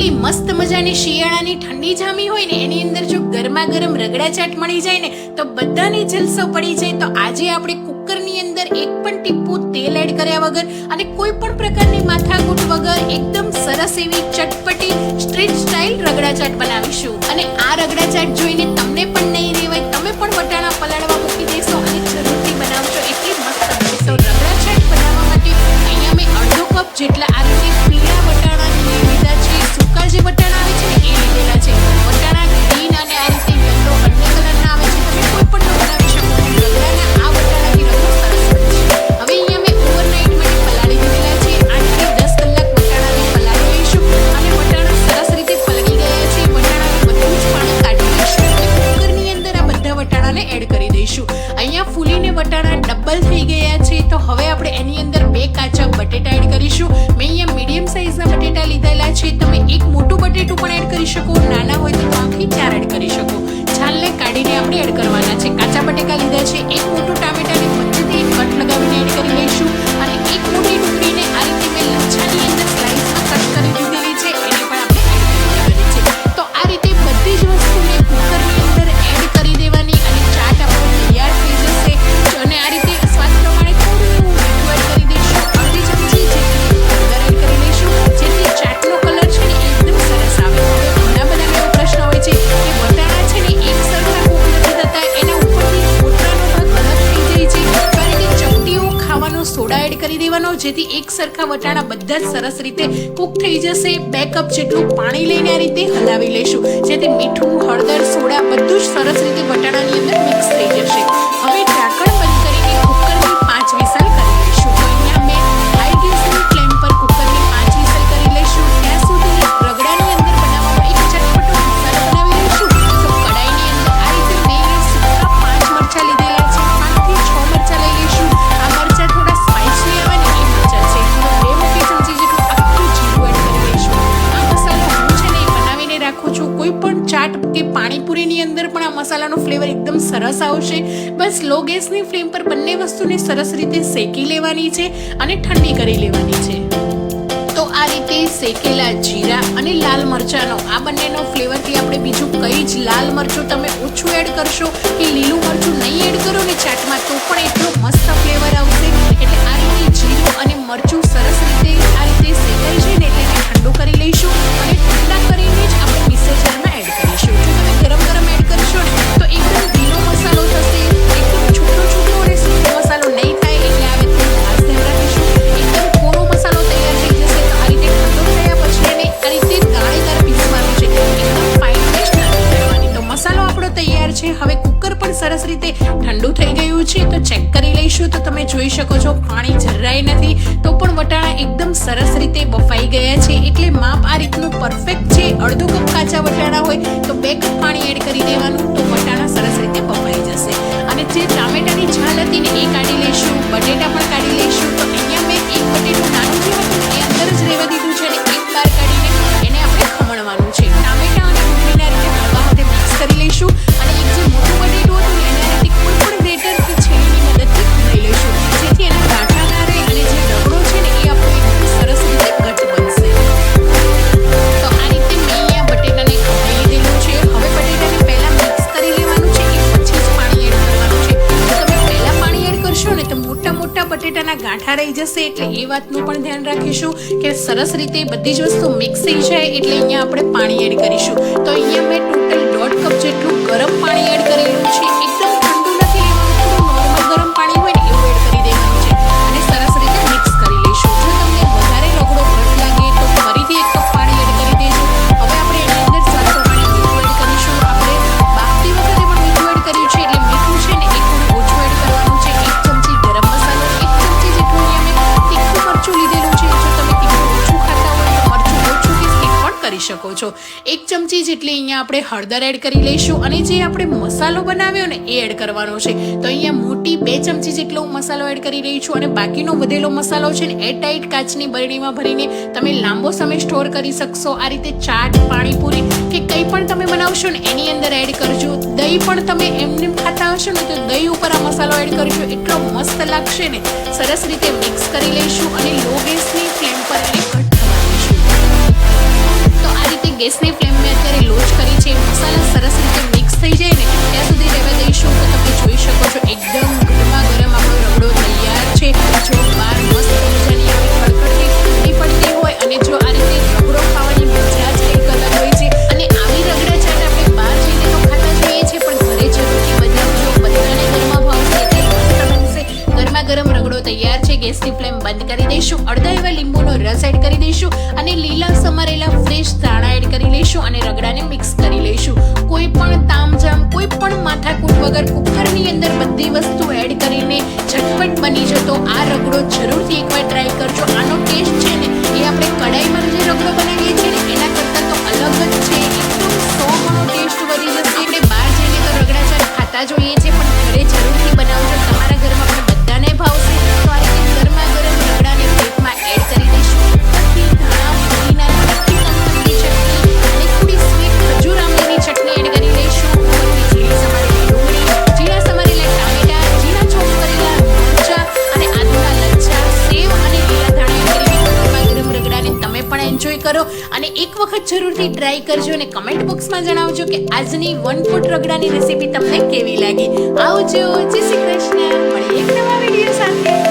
એટલી મસ્ત મજાની શિયાળાની ઠંડી જામી હોય ને, એની અંદર જો ગરમા ગરમ રગડા ચાટ મળી જાય ને, તો બધાને જલસો પડી જાય. તો આજે આપણે કુકરની અંદર એક પણ ટીપું તેલ એડ કર્યા વગર અને કોઈ પણ પ્રકારની માથાકૂટ વગર એકદમ સરસ એવી ચટપટી, સ્ટ્રીટ સ્ટાઇલ રગડા ચાટ બનાવીશું. અને આ રગડા ચાટ જોઈને તમને પણ નહીં રહેવાય તમે પણ વટાણા પલાળવા મૂકી દેશો અને જરૂરથી બનાવશો. એટલી મસ્ત બનશે. રગડા ચાટ બનાવવા માટે અહીંયા મેં અડધો કપ જેટલા બટેટા એડ કરી દેવાનો, જેથી એક સરખા વટાણા બધા જ સરસ રીતે કૂક થઈ જશે. બે કપ જેટલું પાણી લઈને આ રીતે હલાવી લઈશું. જેથી મીઠું, હળદર, સોડા બધું જ સરસ રીતે વટાણાની અંદર મિક્સ મસાલાનો ફ્લેવર એકદમ સરસ આવશે. બસ લો ગેસની ફ્લેમ પર બંને વસ્તુને સરસ રીતે શેકી લેવાની છે અને ઠંડી કરી લેવાની છે. તો આ રીતે શેકેલા જીરા અને લાલ મરચાંનો આ બંનેનો ફ્લેવરથી આપણે બીજું કઈ જ લાલ મરચું તમે ઓછું એડ કરશો કે લીલું મરચું નહીં એડ કરો ને ચાટમાં તો પણ સરસ રીતે ઠંડુ થઈ ગયું છે, તો ચેક કરી લઈશું. તો તમે જોઈ શકો છો, પાણી જરાય નથી. તો પણ વટાણા એકદમ સરસ રીતે બફાઈ ગયા છે. એટલે માપ આ રીતનું પરફેક્ટ છે. અડધો કપ કાચા વટાણા હોય, તો બે કપ પાણી એડ કરી દેવાનું, તો વટાણા સરસ રીતે બફાઈ જશે. અને જે ટામેટાની છાલ હતી ને, એ કાઢી લઈશું. બટેટા પણ કાઢી લઈશું. મોટા ગાંઠા રહી જશે એટલે એ વાતનું પણ ધ્યાન રાખીશું કે સરસ રીતે બધી જ વસ્તુ મિક્સ થઈ જાય એટલે અહીંયા આપણે પાણી એડ કરીશું. તો અહીંયા મેં ટોટલ દોઢ કપ જેટલું ગરમ પાણી છો. એક ચમચી જેટલી અહીંયા આપણે હળદર એડ કરી લઈશું અને જે આપણે મસાલો બનાવ્યો ને એ એડ કરવાનો છે. તો અહીંયા મોટી બે ચમચી જેટલો હું મસાલો એડ કરી રહી છું અને બાકીનો વધેલો મસાલો છે ને એ ટાઈટ કાચની બરણીમાં ભરીને તમે લાંબો સમય સ્ટોર કરી શકશો. આ રીતે ચાટ, પાણીપુરી કે કંઈ પણ તમે બનાવશો ને એની અંદર એડ કરજો. દહીં પણ તમે એમને ખાતા હશો ને તો દહીં ઉપર આ મસાલો એડ કરજો. એટલો મસ્ત લાગશે ને. સરસ રીતે મિક્સ કરી લઈશું અને લો ગેસની ફ્લેમ પર એને ગેસની ફ્લેમ અત્યારે લો જ કરી છે. મસાલા સરસ રીતે મિક્સ થઈ જાય ને ત્યાં સુધી રહેવા દઈશું. તો તમે જોઈ શકો છો, એકદમ ગરમા ગરમ આપણો રગડો તૈયાર છે. જો બહાર મસ્ત મજાની આવી ખડખડતી ઠંડી પડતી હોય અને જો આ રીતે રગડો ખાવાની મજા જ કંઈક અલગ હોય છે. અને આવી રગડા ચાટ આપણે બહાર જઈને તો ખાતા જોઈએ છીએ, પણ ઘરે જરૂરથી બનાવજો. બધાને ઘરમાં ભાવશે એટલે ગરમા ગરમ રગડો તૈયાર છે. ગેસની ફ્લેમ બંધ કરી દઈશું. અડધા એવા લીંબુનો રસ એડ કરી દઈશું અને લીલા સમારેલા ફ્રેશ ધાણા એડ કરી લઈશું અને રગડાને મિક્સ કરી લઈશું. કોઈ પણ તામઝામ, કોઈ પણ માથાકૂટ વગર કુકરની અંદર બધી વસ્તુ એડ કરીને ઝટપટ બની જતો આ રગડો જરૂરથી એકવાર ટ્રાય કરજો. આનો ટેસ્ટ છે ને, એ આપણે કડાઈમાં જે રગડો બનાવીએ છીએ ને, એના કરતાં તો અલગ જ છે. એકદમ સો ગણો ટેસ્ટ વધી જશે એટલે બહાર જઈને તો રગડા ચાર ખાતા જોઈએ પણ કરો અને એક વખત જરૂરથી ટ્રાય કરજો અને કમેન્ટ બોક્સમાં જણાવજો કે આજની વન ફૂટ રગડાની રેસીપી તમને કેવી લાગી. આવજો જય શ્રી કૃષ્ણ. મળીએ એક નવા વીડિયો સાથે.